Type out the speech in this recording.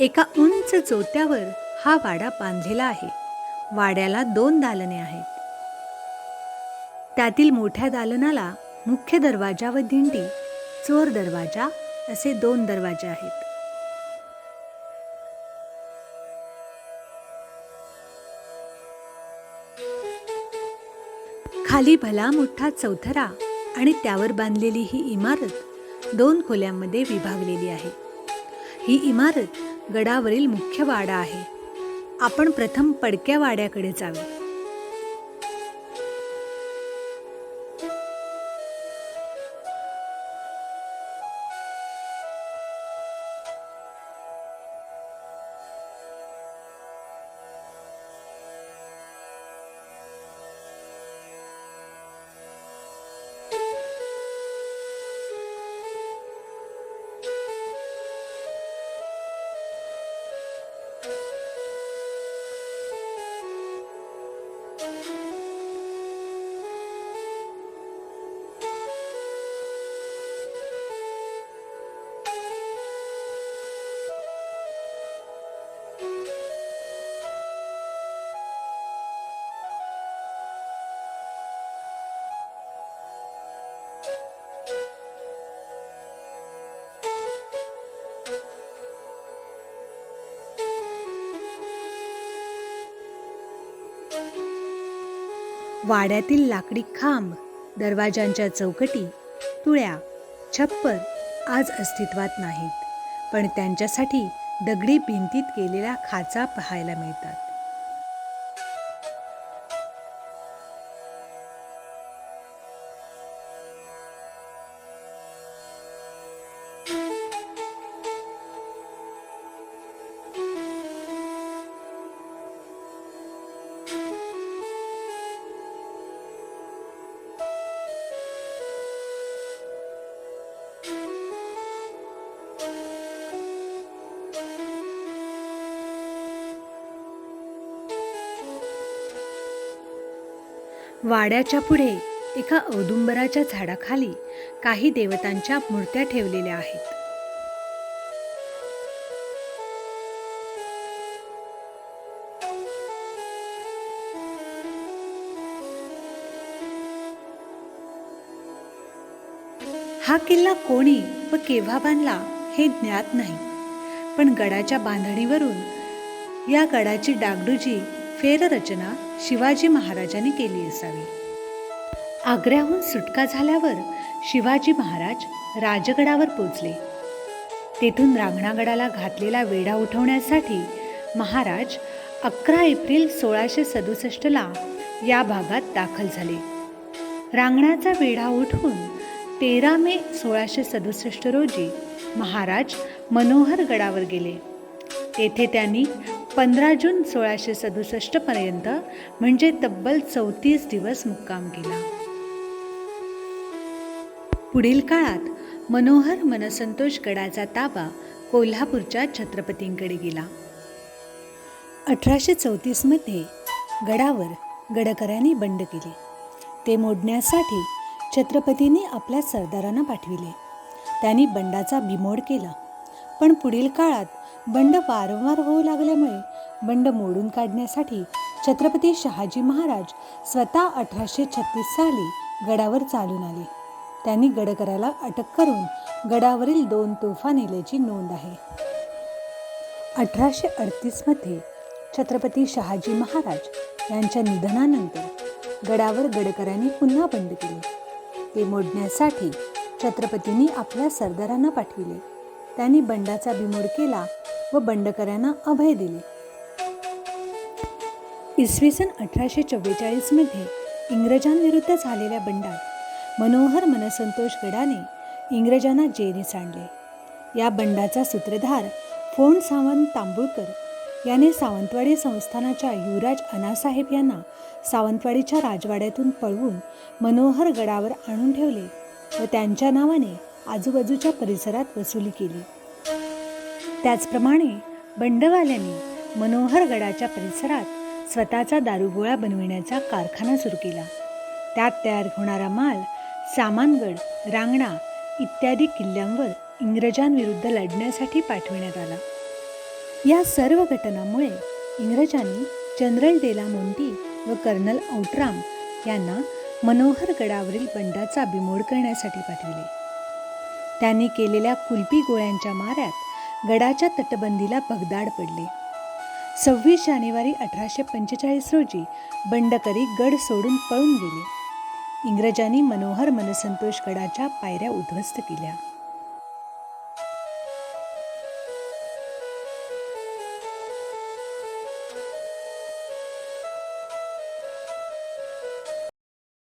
एका उंच चोत्यावर हा वाडा बांधलेला आहे. वाड्याला दोन दालने आहेत. त्यातील मोठ्या दालनाला मुख्य दरवाजा व दिंडी चोर दरवाजा असे दोन दरवाजे आहेत. खाली भला मोठा चौथरा आणि त्यावर बांधलेली ही इमारत दोन खोल्यांमध्ये विभागलेली आहे. ही इमारत गडावरील मुख्य वाडा आहे. आपण प्रथम पडक्या वाड्याकडे जावे. वाड्यातील लाकडी खांब दरवाजांच्या चौकटी तुळ्या छप्पर आज अस्तित्वात नाहीत पण त्यांच्यासाठी दगडी भिंतीत केलेल्या खाचा पाहायला मिळतात. वाड्याच्या पुढे एका औदुंबराच्या झाडाखाली काही देवतांच्या मूर्त्या ठेवलेल्या आहेत. हा किल्ला कोणी व केव्हा बांधला हे ज्ञात नाही पण गडाच्या बांधणीवरून या गडाची डागडुजी फेररचना शिवाजी महाराजांनी केली असावी. आग्र्याहून सुटका झाल्यावर शिवाजी महाराज राजगडावर पोचले. तेथून रांगणागडाला घातलेला वेढा उठवण्यासाठी महाराज अकरा एप्रिल सोळाशे सदुसष्टला या भागात दाखल झाले. रांगणाचा वेढा उठवून तेरा मे सोळाशे सदुसष्ट रोजी महाराज मनोहर गडावर गेले. तेथे त्यांनी पंधरा जून सोळाशे सदुसष्टपर्यंत म्हणजे तब्बल चौतीस दिवस मुक्काम केला. पुढील काळात मनोहर मनसंतोष गडाचा ताबा कोल्हापूरच्या छत्रपतींकडे गेला. अठराशे चौतीसमध्ये गडावर गडकऱ्यांनी बंड केले. ते मोडण्यासाठी छत्रपतींनी आपल्या सरदारांना पाठविले. त्यांनी बंडाचा बिमोड केला. पण पुढील काळात बंड वारंवार होऊ लागल्यामुळे बंड मोडून काढण्यासाठी छत्रपती शहाजी महाराज स्वतः अठराशे छत्तीस साली गडावर चालून आले. त्यांनी गडकराला अटक करून गडावरील दोन तोफा नेल्याची नोंद आहे. अठराशे अडतीसमध्ये छत्रपती शहाजी महाराज यांच्या निधनानंतर गडावर गडकरांनी पुन्हा बंड केले. ते मोडण्यासाठी छत्रपतींनी आपल्या सरदारांना पाठविले. त्यांनी बंडाचा बिमोड केला व बंडकऱ्यांना अभय दिले. इसवी सन अठराशे चव्वेचाळीसमध्ये इंग्रजांविरुद्ध झालेल्या बंडात मनोहर मनसंतोष गडाने इंग्रजांना जेरीस आणले. या बंडाचा सूत्रधार फोंड सावंत तांबूळकर याने सावंतवाडी संस्थानाच्या युवराज अनासाहेब यांना सावंतवाडीच्या राजवाड्यातून पळवून मनोहर गडावर आणून ठेवले व त्यांच्या नावाने आजूबाजूच्या परिसरात वसुली केली. त्याचप्रमाणे बंडवाल्यांनी मनोहर गडाच्या परिसरात स्वतःचा दारुगोळा बनविण्याचा कारखाना सुरू केला. त्यात तयार होणारा माल सामानगड रांगणा इत्यादी किल्ल्यांवर इंग्रजांविरुद्ध लढण्यासाठी पाठविण्यात आला. या सर्व घटनांमुळे इंग्रजांनी जनरल डेला मोंटी व कर्नल औट्राम यांना मनोहर गडावरील बंडाचा बिमोड करण्यासाठी पाठविले. त्यांनी केलेल्या कुलपी गोळ्यांच्या माऱ्यात गडाच्या तटबंदीला भगदाड पडले. सव्वीस जानेवारी अठराशे पंचेचाळीस रोजी बंडकरी गड सोडून पळून गेले. इंग्रजांनी मनोहर मनसंतोष गडाच्या पायऱ्या उद्ध्वस्त केल्या.